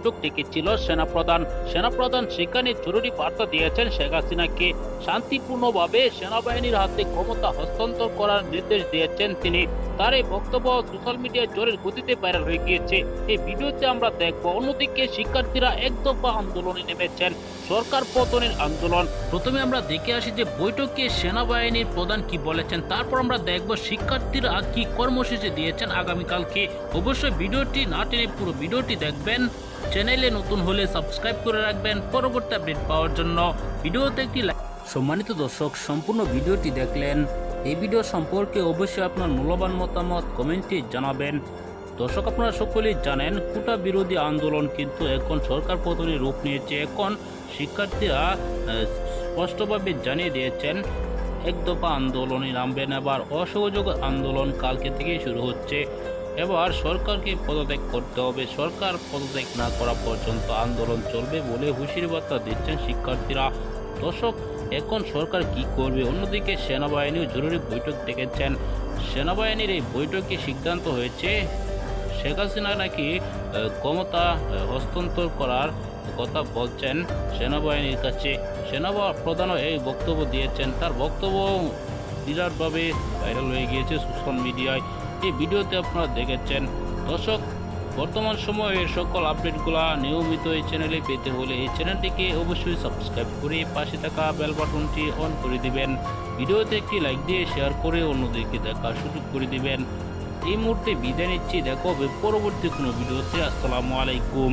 বৈঠক ডেকেছিল সেনাপ্রধান। সেনাপ্রধান সেখানে জরুরি বার্তা দিয়েছেন শেখ হাসিনাকে। শান্তিপূর্ণভাবে সেনাবাহিনীর হাতে ক্ষমতা হস্তান্তর করার নির্দেশ দিয়েছেন তিনি। তার এই বক্তব্য সোশ্যাল মিডিয়ায় জোরের গতিতে ভাইরাল হয়ে গিয়েছে। এই ভিডিওতে আমরা দেখব, অন্যদিকে শিক্ষার্থীরা এক দফা আন্দোলনে নেমেছেন। সরকার পতনের আন্দোলন। প্রথমে আমরা দেখে আসি যে বৈঠকে সেনাবাহিনীর প্রধান কি বলেছেন, তারপর আমরা দেখব শিক্ষার্থীরা কি কর্মসূচি দিয়েছেন আগামীকালকে। অবশ্যই ভিডিওটি না টেনে পুরো ভিডিওটি দেখবেন। চ্যানেলে নতুন হলে সাবস্ক্রাইব করে রাখবেন। পরবর্তী আপডেট পাওয়ার জন্য ভিডিওতে একটি লাইক সম্মানিত দর্শক, সম্পূর্ণ ভিডিওটি দেখলেন। এই ভিডিও সম্পর্কে অবশ্যই আপনার মূল্যবান মতামত কমেন্টে জানাবেন। দর্শক, আপনারা সকলেই জানেন, কোটা বিরোধী আন্দোলন কিন্তু এখন সরকার পতনের রূপ নিয়েছে। এখন শিক্ষার্থীরা স্পষ্টভাবে জানিয়ে দিয়েছেন, এক দফা আন্দোলনে নামবেন। আবার অসহযোগ আন্দোলন কালকে থেকেই শুরু হচ্ছে। এবার সরকারকে পদত্যাগ করতে হবে। সরকার পদত্যাগ না করা পর্যন্ত আন্দোলন চলবে বলে হুঁশিয়ারি বার্তা দিচ্ছেন শিক্ষার্থীরা। দর্শক, এখন সরকার কি করবে? অন্যদিকে সেনাবাহিনীও জরুরি বৈঠক ডেকেছেন। সেনাবাহিনীর এই বৈঠকে সিদ্ধান্ত হয়েছে, শেখ হাসিনা নাকি ক্ষমতা হস্তান্তর করার কথা বলছেন সেনাবাহিনীর কাছে। সেনা প্রধানও এই বক্তব্য দিয়েছেন। তার বক্তব্য বিরাটভাবে ভাইরাল হয়ে গিয়েছে সোশ্যাল মিডিয়ায়। এই ভিডিওতে আপনারা দেখেছেন। দর্শক, বর্তমান সময়ে সকল আপডেটগুলো নিয়মিত এই চ্যানেলে পেতে হলে এই চ্যানেলটিকে অবশ্যই সাবস্ক্রাইব করে পাশে থাকা বেল বাটনটি অন করে দিবেন। ভিডিওতে একটি লাইক দিয়ে শেয়ার করে অন্যদেরকে দেখার সুযোগ করে দিবেন। এই মুহূর্তে বিদায় নিচ্ছি। দেখো পরবর্তী কোনো ভিডিওতে। আসসালামু আলাইকুম।